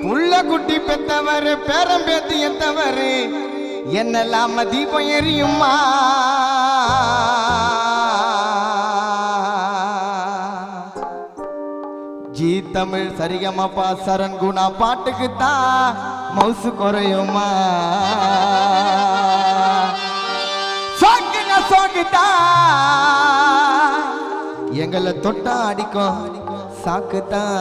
பெத்தவர் பேரம் பேத்து எத்தவர் என்னெல்லாம் தீபம் எரியுமா? ஜி தமிழ் சரிகமப்பா சரண் குணா பாட்டுக்கு தான் மவுசு குறையுமா? சாக்குங்க சாக்குதா எங்களை தொட்டா அடிக்கும் சாக்குதான்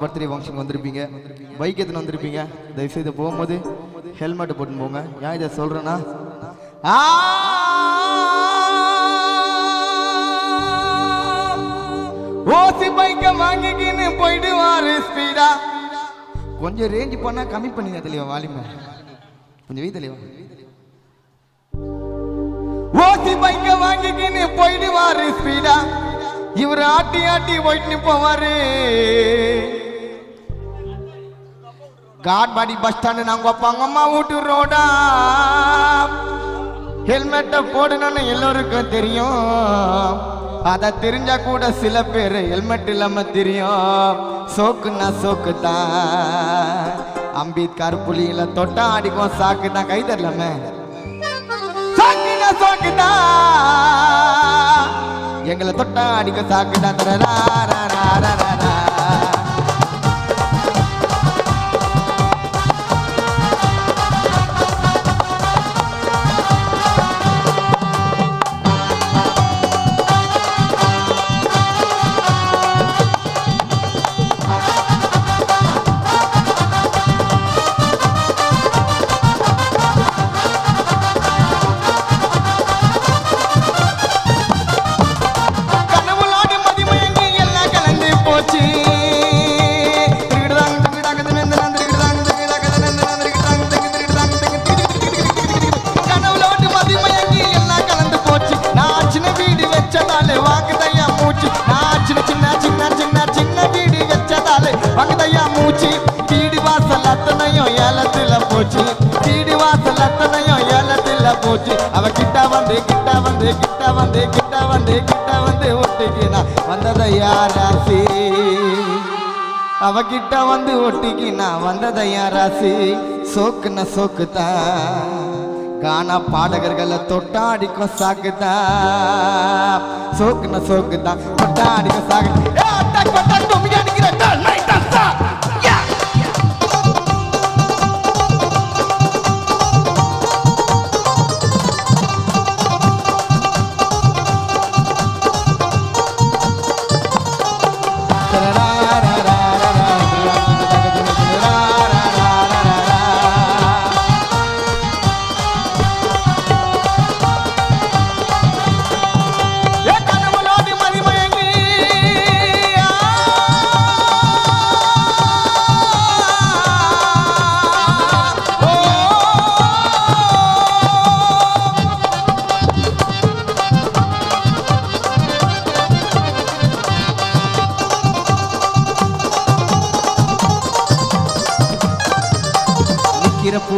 பர்த்டே ஃபங்க்ஷன் வந்திருப்பீங்க. பைக் எத்தனை வந்திருப்பீங்க. தயவுசெய்து போகும்போது ஹெல்மெட் போட்டுன்னு போங்க. ஏன் இதை சொல்கிறேன்னா ஆ! ஓசி பைக்க வாங்கிக்கின்னு போயிடுவாரு ஸ்பீடா கொஞ்சம் ரேஞ்ச் பண்ணா கம்மி பண்ணுங்க தெளிவா வாலிம கொஞ்சம் வீ தெளிவா ஓசி பைக்க வாங்கிக்கின்னு போயிடுவாரு ஸ்பீடா இவர் ஆட்டி ஆட்டி போயிட்டு போவாரு காட்பாடி பஸ் ஸ்டாண்டு நாங்கள் வைப்பாங்க அம்மா வீட்டு ரோடா ஹெல்மெட்டை போடணும்னு எல்லோருக்கும் தெரியும் அதை தெரிஞ்சா கூட சில பேர் ஹெல்மெட் இல்லாம தெரியும் சோக்குன்னா சோக்கு தான் அம்பேத்கர் புலியில தொட்டா அடிக்கும் சாக்கு தான் கை தரலாமே சாக்குன்னா சோக்கு தான் எங்களை தொட்டா அடிக்க சாக்கு தான் தரா போச்சு. அவ கிட்ட வந்து கிட்ட வந்து கிட்ட வந்து கிட்ட வந்து கிட்ட வந்து ஒட்டிக்கினா. வந்ததையா ராசி அவகிட்ட வந்து ஒட்டிக்கினா வந்ததையா ராசி சோக்குன சோக்குதா. கானா பாடகர்களை தொட்டாடிக்கும் சாக்குதா. சோக்குன சோக்குதான் தொட்டாடிக்கும் சாக்கு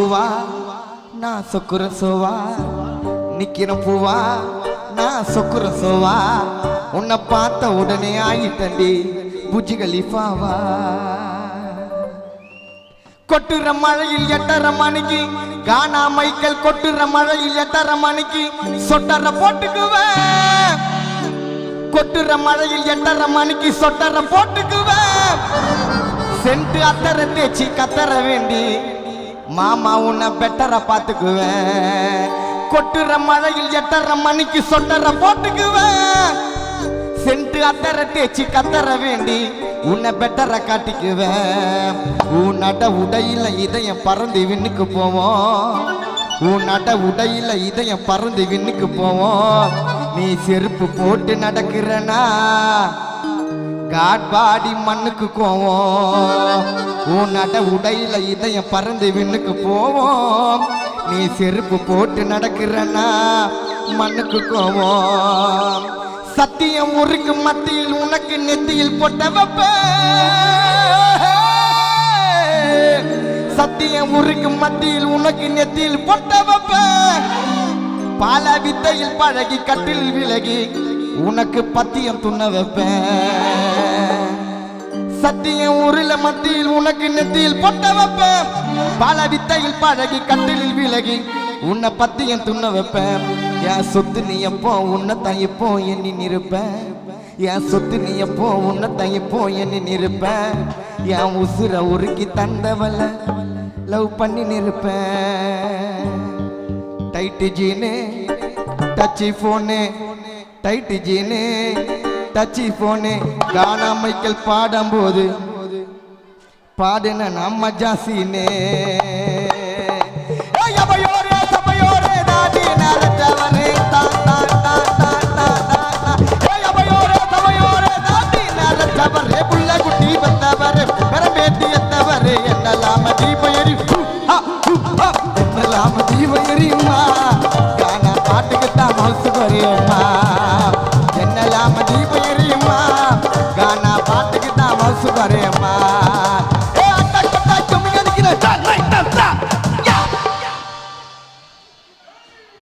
பூவா நான் சொக்குற சோவா நிக்கிற பூவா நான் சொக்குற சோவா. உன்னை பார்த்த உடனே ஆயிட்டண்டி புஜி கலிஃபாவா. கொட்டுற மழையில் எட்டர மணிக்கு கானா மைக்கல் கொட்டுற மழையில் எட்டர மணிக்கு சொட்டர போட்டுக்குவேன். கொட்டுற மழையில் எட்டர மணிக்கு சொட்டர போட்டுக்குவேன். சென்ட்டு அத்தரை தேய்ச்சி கத்தர வேண்டி மாமா உன்னை பெட்டர பார்த்துக்குவேன். கொட்டுற மழையில் எட்டரை மணிக்கு சொட்டர போட்டுக்குவேன். சென்ட்டு அத்தரை தேய்ச்சி கத்தர வேண்டி உன்னை பெட்டரை காட்டிக்குவேன். உன் நட உடையில இதயம் பறந்து விண்ணுக்கு போவோம். உன் நட உடையில இதயம் பறந்து விண்ணுக்கு போவோம். நீ செருப்பு போட்டு நடக்கிறனா? காட்பாடி மண்ணுக்கு கோவோம். உன் நட உடையில இதயம் பறந்து விண்ணுக்கு போவோம். நீ செருப்பு போட்டு நடக்கிறனா மண்ணுக்கு கோவோம். சத்தியம் ஊருக்கு மத்தியில் உனக்கு நெத்தியில் போட்ட வைப்ப. சத்தியம் ஊருக்கு மத்தியில் உனக்கு நெத்தியில் போட்ட வைப்ப. பால வித்தையில் பழகி கட்டில் விலகி உனக்கு பத்தியம் துண்ண வைப்பேன். சத்தியம் உருள மத்தியில் உனக்கு நெத்தியில் பொட்ட வைப்பேன். பல வித்தையில் பழகி கட்டிலில் விலகி உன்னை பத்தியம் துண்ண வைப்பேன். என் சொத்து நீ எப்போ உன்னை தயப்போ எண்ணி நிற்பேன் என் சொத்து நீ எப்போ உன்னை தயப்போ எண்ணி நிற்பேன் என் உசுர உருக்கி தந்தவள லவ் பண்ணி நிற்பேன் tight jeans touch phone tight jeans touch phone. Gaana Michael பாடும்போது பாடுன நம்ம ஜாசினே.